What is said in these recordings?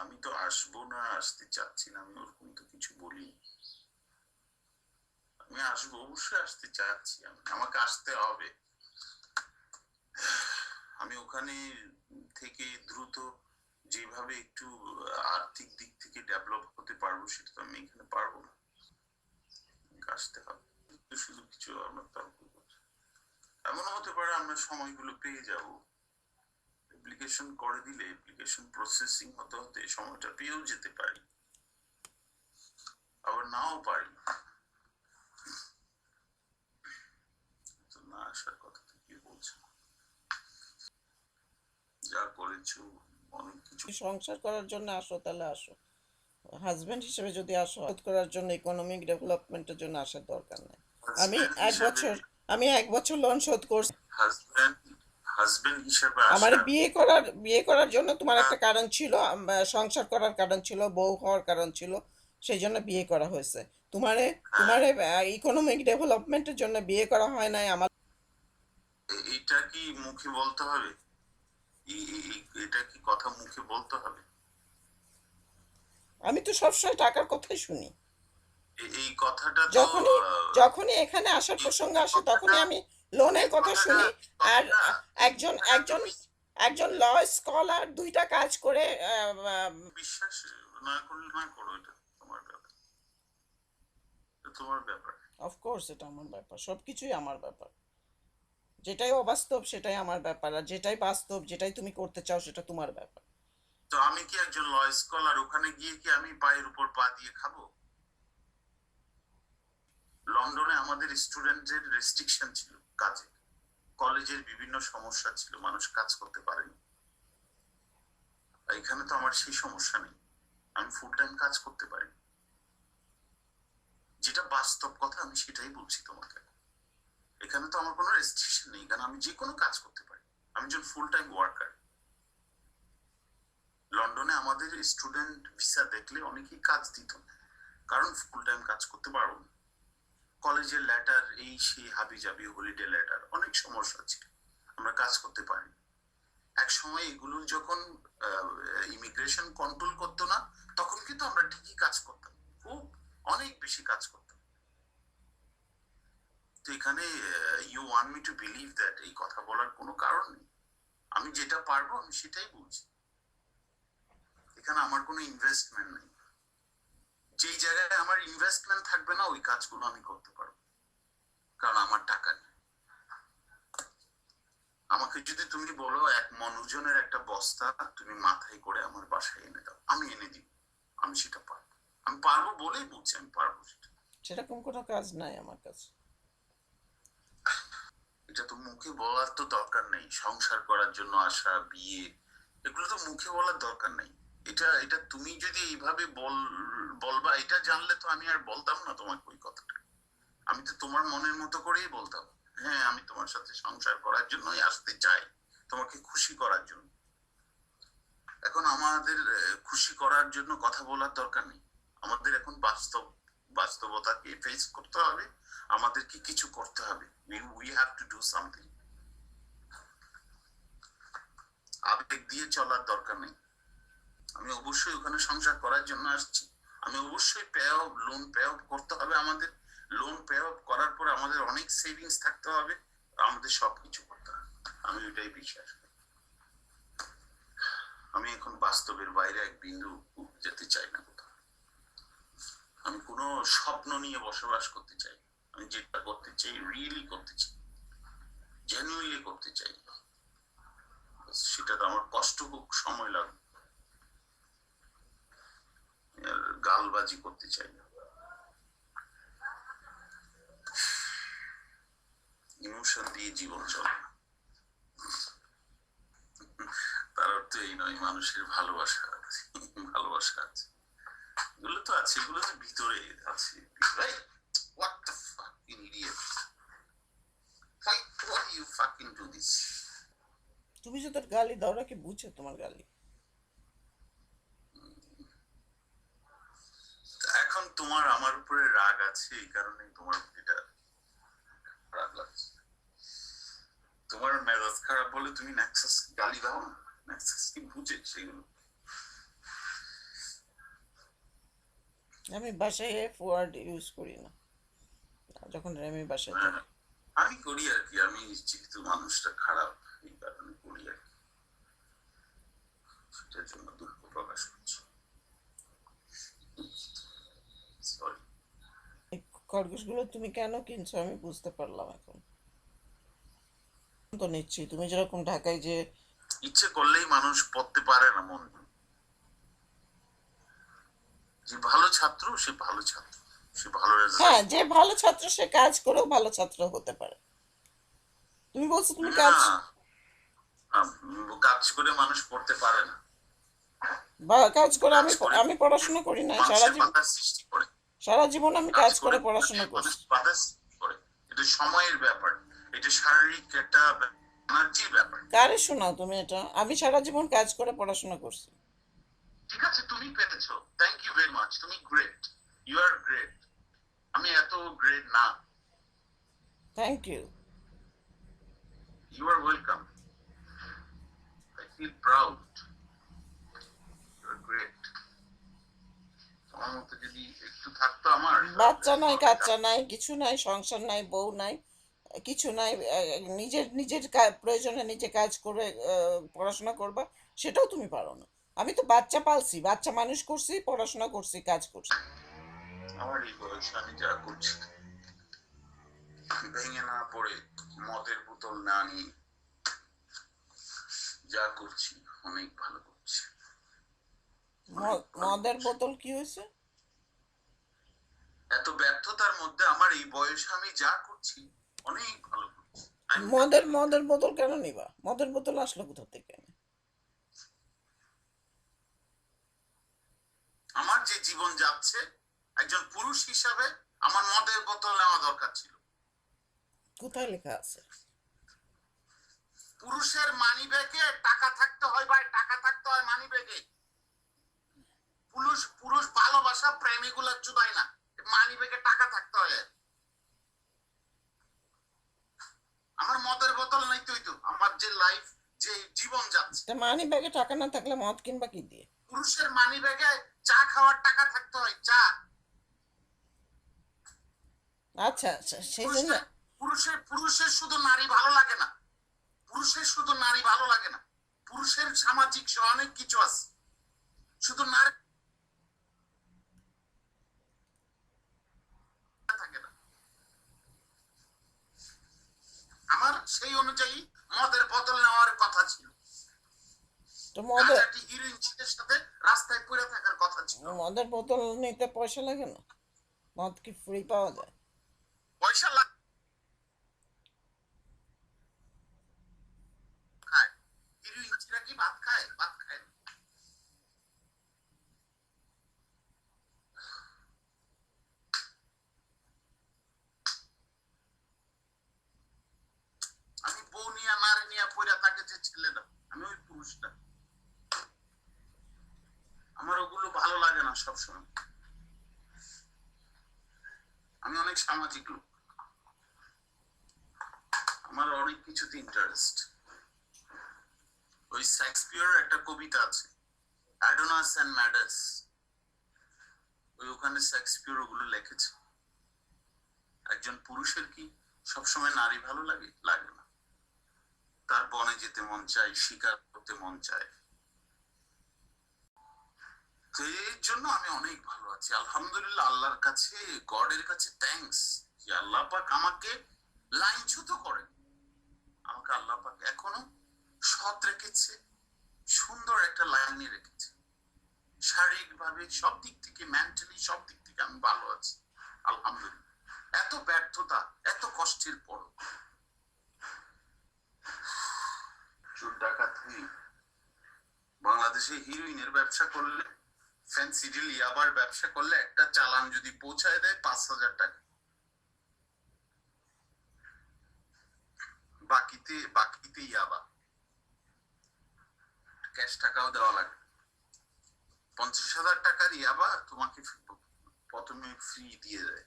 আমি তো আসব না, আসতে চাচ্ছি না, আমি ওরকম তো কিছু বলি আমি আসব, অবশ্যই আসতে চাচ্ছি, আমি, আমাকে আসতে হবে। আমি ওখানে থেকে দ্রুত যেভাবে একটু আর্থিক দিক থেকে ডেভেলপ হতে পারব, সেটা তো আমি এখানে পারব না। আসতে হবে। শুধু কিছু আমরা তর্ক করছি এমন হতে পারে আমরা সময়গুলো পেয়ে যাব। অ্যাপ্লিকেশন করে দিলে অ্যাপ্লিকেশন প্রসেসিং হতে হতে সময়টা পেয়েও যেতে পারি। আবার নাও পারি। না আসার কথা তো কি বলছো যা করেছ অনেক কিছু সংসার করার জন্য আসো তাহলে আসো। হাজবেন্ড হিসেবে যদি আসো করার জন্য ইকোনমিক ডেভেলপমেন্টের জন্য আসার দরকার নেই। আমি এক বছর আমি এক বছর লোন শোধ করছি। হাজবেন্ড হাজবেন্ড হিসেবে আমার বিয়ে করার বিয়ে করার জন্য তোমার একটা কারণ ছিল সংসার করার কারণ ছিল বউ হওয়ার কারণ ছিল সেই জন্য বিয়ে করা হয়েছে। তোমারে তোমারে ইকোনমিক ডেভেলপমেন্টের জন্য বিয়ে করা হয় নাই আমার এটা কি মুখে বলতে হবে? এটা কি কথা মুখে বলতে হবে? আমি তো সবসময় টাকার কথাই শুনি। এই কথাটা যখনই যখনই এখানে আসার প্রসঙ্গ আসে তখনই আমি লোনের কথা শুনি? আর একজন একজন একজন ল স্কলার দুইটা কাজ করে বিশ্বাস না করলে না করো এটা তোমার ব্যাপার। তোমার ব্যাপার। এটা আমার ব্যাপার। সব কিছুই আমার ব্যাপার। যেটাই অবাস্তব সেটাই আমার ব্যাপার। আর যেটাই বাস্তব যেটাই তুমি করতে চাও সেটা তোমার ব্যাপার। তো আমি কি একজন ল স্কলার ওখানে গিয়ে কি আমি পায়ের উপর পা দিয়ে খাব? লন্ডনে আমাদের স্টুডেন্টদের রেস্ট্রিকশন ছিল। কাজে। কলেজের বিভিন্ন সমস্যা ছিল, মানুষ কাজ করতে পারেনি। এখানে তো আমার সেই সমস্যা নেই। আমি ফুল টাইম কাজ করতে পারি। যেটা বাস্তব কথা, আমি সেটাই বলছি তোমাকে। এখানে তো আমার কোনো রেস্ট্রিকশন নেই, কারণ আমি যে কোনো কাজ করতে পারি। আমি একজন ফুল টাইম ওয়ার্কার লন্ডনে আমাদের স্টুডেন্ট ভিসা দেখলে অনেকেই কাজ দিত কারণ ফুল টাইম কাজ করতে পারব না। কলেজের লেটার এই সেই হাবি জাবি হলিডে লেটার অনেক সমস্যা ছিল। আমরা কাজ করতে পারি এক সময় এগুলোর যখন ইমিগ্রেশন কন্ট্রোল করতো না, তখন কিন্তু আমরা ঠিকই কাজ করতাম। খুব অনেক বেশি কাজ করতাম। তো এখানে you want me to believe that এই কথা বলার কোনো কারণ নেই। আমি যেটা পারব, আমি সেটাই বলছি। এখানে আমার কোনো ইনভেস্টমেন্ট নেই। যেই জায়গায় আমার ইনভেস্টমেন্ট থাকবে না ওই কাজগুলো আমি করতে পারব। কারণ আমার টাকা নেই। আমাকে যদি তুমি বলো এক মনোজনের একটা বস্তা তুমি মাথায় করে আমার বাসায় এনে দাও। আমি এনে দিব আমি সেটা পারব। আমি পারব বলেই বলছি আমি পারব সেটা। সেরকম কোনো কাজ নাই আমার কাছে। এটা তো মুখে বলার তো দরকার নেই। সংসার করার জন্য আসা বিয়ে এগুলো তো মুখে বলার দরকার নেই। এটা এটা তুমি যদি এইভাবে বল বলবা, এটা জানলে তো আমি আর বলতাম না তোমাকে ওই কথাটা। আমি তো তোমার মনের মতো করেই বলতাম। হ্যাঁ আমি তোমার সাথে সংসার করার জন্যই আসতে চাই, তোমাকে খুশি করার জন্য। এখন আমাদের খুশি করার জন্য কথা বলার দরকার নেই। আমাদের এখন বাস্তব, বাস্তবতাকে ফেস করতে হবে। আমাদেরকে কিছু করতে হবে। We have to do something আবেগ দিয়ে চলার দরকার নেই। আমি অবশ্যই ওখানে সংসার করার জন্য আসছি। আমি অবশ্যই pay off loan pay off করতে হবে আমাদের। লোন পে অফ করার পর আমাদের অনেক সেভিংস থাকতে হবে। আমাদের সবকিছু করতে হবে। আমি ওইটাই বিশ্বাস আমি এখন বাস্তবের বাইরে এক বিন্দু যেতে চাই না কোথাও। আমি কোনো স্বপ্ন নিয়ে বসবাস করতে চাই। আমি যেটা করতে চাই রিয়েলি করতে চাই। জেনুইনলি করতে চাই। সেটা তো আমার কষ্ট হোক সময় লাগবে আর গালবাজি করতে চাই না। ইমোশন দিয়ে জীবন চলে তার অর্থ এই নয়, মানুষের ভালোবাসা আছে ভালোবাসা আছে। এগুলো তো আছে, এগুলো তো ভিতরে আছে। তুমি যে তোর গালি দাও ওরা কি বুঝে তোমার গালি এখন তোমার আমার উপরে রাগ আছে এই কারণে তোমার এটা খারাপ লাগছে। তোমার মেজাজ খারাপ বলে তুমি নেক্সাস গালি দাও না নেক্সাস কি বুঝে সেগুলো? আমি বাসায় এফ ওয়ার্ড ইউজ করি না। যখন আমি বাসায় হ্যাঁ, থাকি। আমি করি আর কি আমি যেহেতু মানুষটা খারাপ এই কারণে করি আর কি। সেটার জন্য দুঃখ প্রকাশ করছি সরি এই খরগোশগুলো তুমি কেন কিনছো আমি বুঝতে পারলাম এখন। তো নিচ্ছি। তুমি যেরকম ঢাকায় যে ইচ্ছে করলেই মানুষ পড়তে পারে না মন। যে ভালো ছাত্র সে ভালো ছাত্র। সে ভালো হ্যাঁ যে ভালো ছাত্র সে কাজ করেও ভালো ছাত্র হতে পারে। তুমি বলছো তুমি কাজ কাজ করে মানুষ পড়তে পারে না। বা কাজ করে আমি আমি পড়াশোনা করি না সারা জীবন সৃষ্টি করে। সারা জীবন আমি কাজ করে পড়াশোনা করছি। এটা সময়ের ব্যাপার। এটা শারীরিক একটা এনার্জির ব্যাপার। কারে শোনাও তুমি এটা। আমি সারা জীবন কাজ করে পড়াশোনা করছি। ঠিক আছে তুমি পেরেছ। থ্যাংক ইউ ভেরি মাচ তুমি গ্রেট ইউ আর গ্রেট আমি এত গ্রেট না। Thank you you are welcome I feel proud you are great তোমার মতো যদি একটু থাকতো আমার। বাচ্চা নাই কাচ্চা নাই কিছু নাই সংসার নাই বউ নাই কিছু নাই নিজের নিজের প্রয়োজনে নিজে কাজ করে পড়াশোনা করবা সেটাও তুমি পারো না। আমি তো বাচ্চা পালছি বাচ্চা মানুষ করছি পড়াশোনা করছি কাজ করছি। আমার এই বয়সে আমি যা করছি ভেঙে না পড়ে মদের বোতল না নিয়ে যা করছি অনেক ভালো করছি। মদের বোতল কি হয়েছে? এত ব্যর্থতার মধ্যে আমার এই বয়সে আমি যা করছি অনেক ভালো করছি। মদের মদের বোতল কেন নিবা? মদের বোতল আসলো কোথা থেকে? আমার যে জীবন যাচ্ছে একজন পুরুষ হিসাবে আমার মদের বোতল নেওয়া দরকার ছিল। কোথায় লেখা আছে? পুরুষের মানি ব্যাগে টাকা থাকতে হয় ভাই টাকা থাকতে হয় মানি ব্যাগে পুরুষ পুরুষ ভালোবাসা চুদায় না। মানি ব্যাগে টাকা থাকতে হয় আমার মদের বোতল নাই তুই তো। আমার যে লাইফ যে জীবন যাচ্ছে। মানি ব্যাগে টাকা না থাকলে মদ কিনবা কি দিয়ে? পুরুষের মানি ব্যাগে চা খাওয়ার টাকা থাকতে হয় চা। আচ্ছা আচ্ছা সেই জন্য। পুরুষের পুরুষের শুধু নারী ভালো লাগে না। পুরুষের শুধু নারী ভালো লাগে না। পুরুষের সামাজিক সে অনেক কিছু আছে। শুধু নারী থাকে না আমার সেই অনুযায়ী মদের বদল নেওয়ার কথা ছিল। সাথে রাস্তায় পড়ে থাকার কথা ছিল। মদের বোতল নিতে পয়সা লাগে না? মদ কি ফ্রি পাওয়া যায়? পয়সা লাগ খায় হিরোইন চিরা কি ভাত খায় ভাত খায় না। আমি নিয়া তাকে যে ছেলেটা। আমি ওই পুরুষটা। আমার ওগুলো ভালো লাগে না সবসময়। আমি অনেক সামাজিক লোক। আমার অনেক কিছুতে ইন্টারেস্ট ওই শেক্সপিয়ার একটা কবিতা আছে অ্যাডোনাস অ্যান্ড ম্যাডাস ওই ওখানে শেক্সপিয়ার ওগুলো লিখেছে। একজন পুরুষের কি সবসময় নারী ভালো লাগে? লাগে তার বনে যেতে মন চায়, শিকার করতে মন চায়। তো এর জন্য আমি অনেক ভালো আছি। আলহামদুলিল্লাহ, আল্লাহর কাছে, গডের কাছে থ্যাঙ্কস যে আল্লাহ পাক আমাকে লাইনচ্যুত করেন। আমাকে আল্লাহ পাক এখনও সৎ রেখেছে, সুন্দর একটা লাইনে রেখেছে। শারীরিক ভাবে সব দিক থেকে মেন্টালি সব দিক থেকে আমি ভালো আছি, আলহামদুলিল্লাহ। এত ব্যর্থতা, এত কষ্টের পর চোর ডাকাত হয়ে বাংলাদেশে হিরোইনের ব্যবসা করলে, ফ্যান্সি ডিল ইয়াবার ব্যবসা করলে একটা চালান যদি পৌঁছায় দেয় পাঁচ হাজার টাকা। বাকিতে বাকিতে ইয়াবা। ক্যাশ টাকাও দেওয়া লাগে পঞ্চাশ হাজার টাকার ইয়াবা তোমাকে প্রথমে ফ্রি দিয়ে দেয়।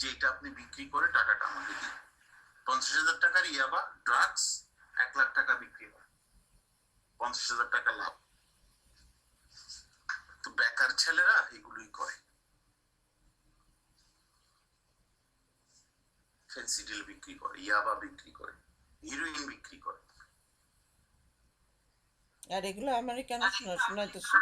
যেটা আপনি বিক্রি করে টাকাটা আমাকে দিন। পঞ্চাশ হাজার টাকার ইয়াবা ড্রাগস এক লাখ টাকা বিক্রি হয়। পঞ্চাশ হাজার টাকা লাভ। তো বেকার ছেলেরা এগুলোই করে। ফেন্সিডিল বিক্রি করে ইয়াবা বিক্রি করে হিরোইন বিক্রি করে। আর এগুলো আমেরিকান শোনা শোনাইতেছে।